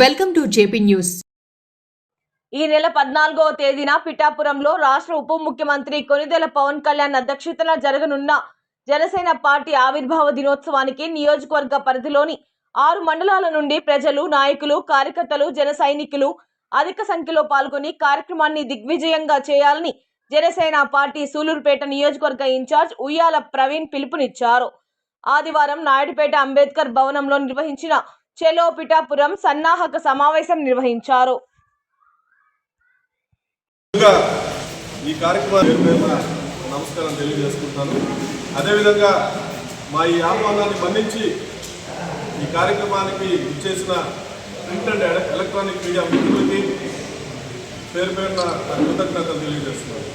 Welcome to JP news. ఈ నెల పద్నాలుగవ తేదీన పిఠాపురంలో రాష్ట్ర ఉప ముఖ్యమంత్రి కొనిదెల పవన్ కళ్యాణ్ అధ్యక్షతన జరగనున్న జనసేన పార్టీ ఆవిర్భావ దినోత్సవానికి నియోజకవర్గ పరిధిలోని ఆరు మండలాల నుండి ప్రజలు నాయకులు కార్యకర్తలు జన సైనికులు అధిక సంఖ్యలో పాల్గొని కార్యక్రమాన్ని దిగ్విజయంగా చేయాలని జనసేన పార్టీ సూలూరుపేట నియోజకవర్గ ఇన్ఛార్జ్ ఉయ్యాల ప్రవీణ్ పిలుపునిచ్చారు. ఆదివారం నాయుడుపేట అంబేద్కర్ భవనంలో నిర్వహించిన చెలో పిఠాపురం సన్నాహక సమావేశం నిర్వహించారు. ఈ నమస్కారం తెలియజేసుకుంటాను. అదేవిధంగా మా ఈ ఆహ్వానాన్ని మన్నించి ఈ కార్యక్రమానికి ఇచ్చేసిన ప్రింట్ అండ్ ఎలక్ట్రానిక్ మీడియా మిత్రులకి పేరు పేరున కృతజ్ఞతలు తెలియజేస్తున్నాను.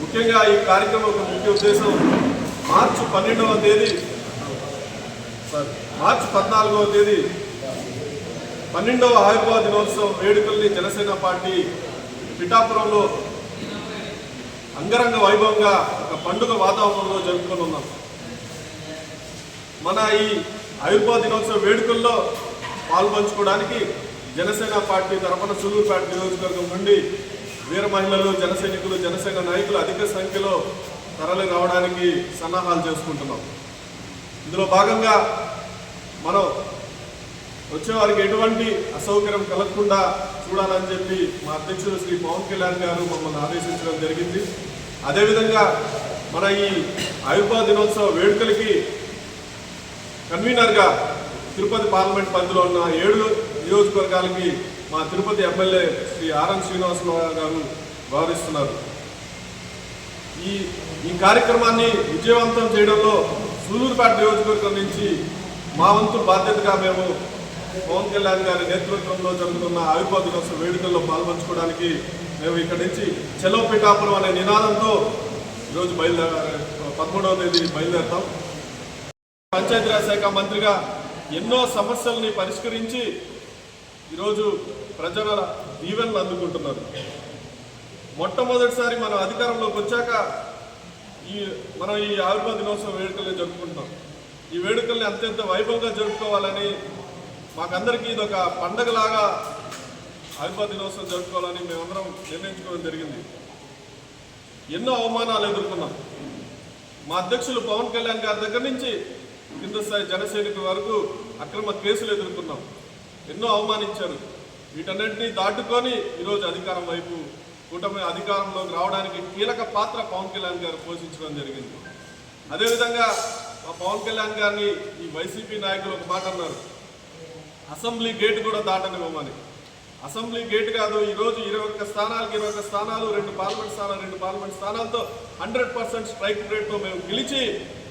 ముఖ్యంగా ఈ కార్యక్రమం యొక్క ముఖ్య ఉద్దేశం మార్చి పన్నెండవ తేదీ మార్చి పద్నాలుగవ తేదీ పన్నెండవ ఆవిర్భావ దినోత్సవం వేడుకల్ని జనసేన పార్టీ పిఠాపురంలో అంగరంగ వైభవంగా ఒక పండుగ వాతావరణంలో జరుపుకొని ఉన్నాం. మన ఈ ఆవిర్భావ దినోత్సవ వేడుకల్లో పాల్పంచుకోవడానికి జనసేన పార్టీ తరఫున సూలూరుపేట నియోజకవర్గం నుండి వీర మహిళలు జన సైనికులు జనసేన నాయకులు అధిక సంఖ్యలో తరలి రావడానికి సన్నాహాలు చేసుకుంటున్నాం. ఇందులో భాగంగా మనం వచ్చేవారికి ఎటువంటి అసౌకర్యం కలగకుండా చూడాలని చెప్పి మా అధ్యక్షుడు శ్రీ పవన్ కళ్యాణ్ గారు మమ్మల్ని ఆదేశించడం జరిగింది. అదేవిధంగా మన ఈ ఆయుర్వేద దినోత్సవ వేడుకలకి కన్వీనర్గా తిరుపతి పార్లమెంట్ పరిధిలో ఉన్న ఏడు నియోజకవర్గాలకి మా Tirupati MLA Shri R N Srinivasarao గారు వ్యవహరిస్తున్నారు. ఈ ఈ కార్యక్రమాన్ని విజయవంతం చేయడంలో సూలూరుపేట నియోజకవర్గం నుంచి మా వంతు బాధ్యతగా మేము పవన్ కళ్యాణ్ గారి నేతృత్వంలో జరుగుతున్న ఆవిర్భావ దినోత్సవ వేడుకల్లో పాల్పంచుకోవడానికి మేము ఇక్కడి నుంచి చెలో పిఠాపురం అనే నినాదంతో ఈరోజు బయలుదేర పదమూడవ తేదీ బయలుదేరుతాం. పంచాయతీరాజ్ శాఖ మంత్రిగా ఎన్నో సమస్యల్ని పరిష్కరించి ఈరోజు ప్రజల దీవెనలు అందుకుంటున్నారు. మొట్టమొదటిసారి మనం అధికారంలోకి వచ్చాక ఈ మనం ఈ ఆవిర్భావ దినోత్సవ వేడుకల్ని జరుపుకుంటున్నాం. ఈ వేడుకల్ని అత్యంత వైభవంగా జరుపుకోవాలని మాకందరికీ ఇది ఒక పండగలాగా ఆవిర్భావ దినోత్సవం జరుపుకోవాలని మేమందరం నిర్ణయించుకోవడం జరిగింది. ఎన్నో అవమానాలు ఎదుర్కొన్నాం. మా అధ్యక్షులు పవన్ కళ్యాణ్ గారి దగ్గర నుంచి కింద స్థాయి జనసైనికుల వరకు అక్రమ కేసులు ఎదుర్కొన్నాం. ఎన్నో అవమానించారు. వీటన్నింటినీ దాటుకొని ఈరోజు అధికారం వైపు కూటమి అధికారంలోకి రావడానికి కీలక పాత్ర పవన్ కళ్యాణ్ గారు పోషించడం జరిగింది. అదేవిధంగా మా పవన్ కళ్యాణ్ గారిని ఈ వైసీపీ నాయకులు ఒక మాట అన్నారు. అసెంబ్లీ గేట్ కూడా దాటనివ్వమని. అసెంబ్లీ గేట్ కాదు ఈరోజు ఇరవై ఒక్క స్థానాలకు ఇరవై ఒక్క స్థానాలు రెండు పార్లమెంట్ స్థానాలు రెండు పార్లమెంట్ స్థానాలతో హండ్రెడ్ పర్సెంట్ స్ట్రైక్ రేట్తో మేము గెలిచి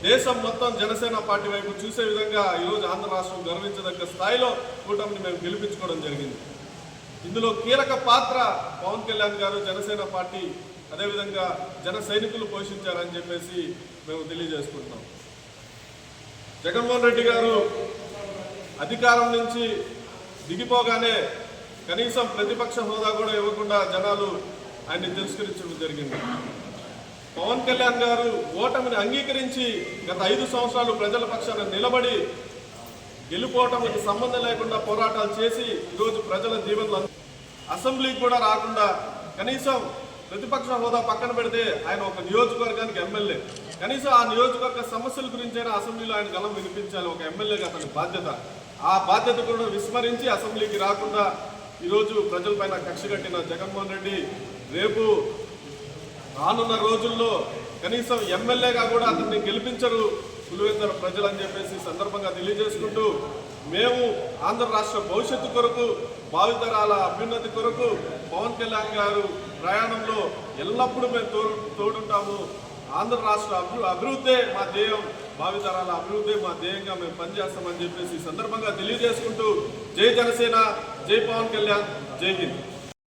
దేశం మొత్తం జనసేన పార్టీ వైపు చూసే విధంగా ఈరోజు ఆంధ్ర రాష్ట్రం గర్వించదగ్గ స్థాయిలో కూటమిని మేము గెలిపించుకోవడం జరిగింది. ఇందులో కీలక పాత్ర పవన్ కళ్యాణ్ గారు జనసేన పార్టీ అదేవిధంగా జన సైనికులు పోషించారని చెప్పేసి మేము తెలియజేసుకుంటున్నాం. జగన్మోహన్ రెడ్డి గారు అధికారం నుంచి దిగిపోగానే కనీసం ప్రతిపక్ష హోదా కూడా ఇవ్వకుండా జనాలు ఆయన్ని తిరస్కరించడం జరిగింది. పవన్ కళ్యాణ్ గారు ఓటమిని అంగీకరించి గత ఐదు సంవత్సరాలు ప్రజల పక్షాన నిలబడి గెలుపోవటంకి సంబంధం లేకుండా పోరాటాలు చేసి ఈరోజు ప్రజల దీవెనలు అసెంబ్లీకి కూడా రాకుండా కనీసం ప్రతిపక్ష హోదా పక్కన పెడితే ఆయన ఒక నియోజకవర్గానికి ఎమ్మెల్యే. కనీసం ఆ నియోజకవర్గ సమస్యల గురించైనా అసెంబ్లీలో ఆయన గలం వినిపించాలి. ఒక ఎమ్మెల్యేగా అతని బాధ్యత. ఆ బాధ్యత కూడా విస్మరించి అసెంబ్లీకి రాకుండా ఈరోజు ప్రజలపైన కక్ష కట్టిన జగన్మోహన్ రెడ్డి రేపు రానున్న రోజుల్లో కనీసం ఎమ్మెల్యేగా కూడా అతన్ని గెలిపించరు పులివెందర ప్రజలు అని చెప్పేసి సందర్భంగా తెలియజేసుకుంటూ మేము ఆంధ్ర రాష్ట్ర భవిష్యత్తు కొరకు భావితరాల అభ్యున్నతి కొరకు పవన్ కళ్యాణ్ గారు ప్రయాణంలో ఎల్లప్పుడూ మేము తోడు తోడుంటాము. ఆంధ్ర రాష్ట్ర అభి అభివృద్ధే మా ధ్యేయం భావితరాల అభివృద్ధి మా ధ్యేయంగా మేము పనిచేస్తామని చెప్పేసి సందర్భంగా తెలియజేసుకుంటూ జై జనసేన జై పవన్ కళ్యాణ్ జై హింద్.